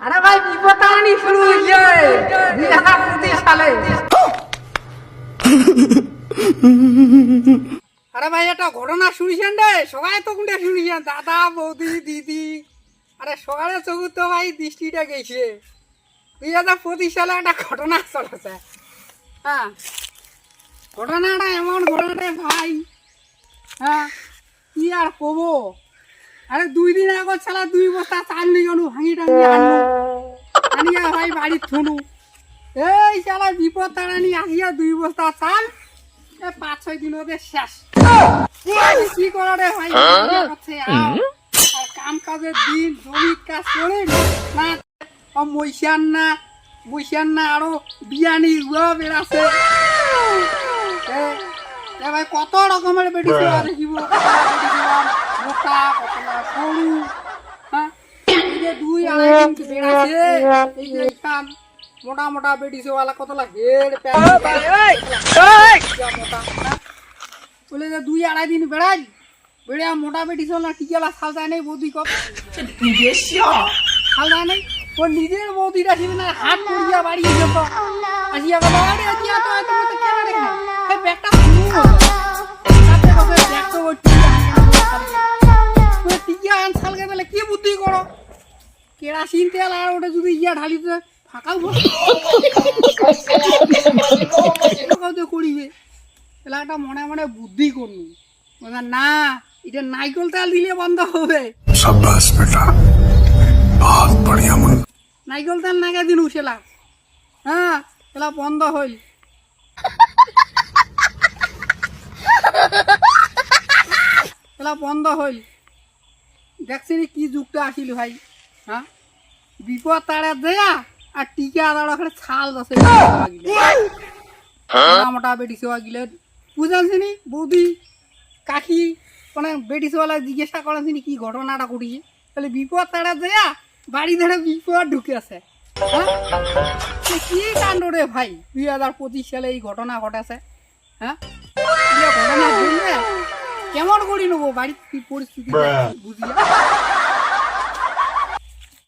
আরে ভাই বিপদানি শুরু হয়েছে আরে ভাই, একটা ঘটনা শুনছেন রে? সবাই তো কোনটা শুনছেন? দাদা, বৌদি, দিদি। আরে সকালে তো ভাই দৃষ্টিটা গেছে। দুই হাজার পঁচিশ সালে একটা ঘটনা চলেছে। হ্যাঁ ঘটনাটা এমন, ঘটনাটা ভাই হ্যাঁ কি আর কবো? আরে দুই দিন আগত ছাড়া দুই বস্তা চাল নিয়ে গেলু ভাঙি টাঙি আনলু। আনিয়া ভাই বাড়ির থুনু। এই শালা বিপদ তাড়ানি আসিয়া দুই বস্তা চাল। এ পাঁচ ছয় দিন ওদের শেষ। কি করা রে ভাই। আর কাম কাজের দিন জমি কাজ করে না। না না আরও বিয়ানি উয়া বেড়াছে ভাই কত রকমের বেটি দেখিব মোটা কতলা সরু হ্যাঁ এই যে দুই বেড়াছে এই যে কাম মোটা মোটা কতলা হেড মোটা হ্যাঁ? বলে যে দুই আড়াই দিন বেড়াই। বেড়ে মোটা বেটি সেওয়ালা টিকেলা সালতায় নেই বৌদি কত সালতায় নেই? ও নিজের বৌদিটা ছিল না হাত করিয়া বাড়ি যেত আসিয়া গেল আরে তো এত কেন রে ব্যাগটা কেরাসিন তেল আর ওটা যদি ইয়া ঢালিতে ফাঁকাও ফাঁকাও তো করিবে। তাহলে একটা মনে মনে বুদ্ধি করলু। না এটা নাইকল তেল দিলে বন্ধ হবে। নাইকল তেল নাগা দিলু সেলা। হ্যাঁ সেলা বন্ধ হইল। সেলা বন্ধ হইল। দেখছি কি যুগটা আসিল ভাই। হ্যাঁ? বিপদ তাড়া দেয়া আর টিকা দাঁড়া ওখানে ছাল দশে মোটা বেটি সেবা গিলে বুঝাছিনি বৌদি কাকি মানে বেটি সেবালা জিজ্ঞাসা করেছিনি কি ঘটনাটা ঘটিছে? তাহলে বিপদ তাড়া দেয়া বাড়ি ধরে বিপদ ঢুকে আছে। হ্যাঁ? কি কাণ্ড রে ভাই? দুই হাজার পঁচিশ সালে এই ঘটনা ঘটেছে। হ্যাঁ? ঘটনা কেমন করি নেব? বাড়ির কি পরিস্থিতি বুঝিয়া।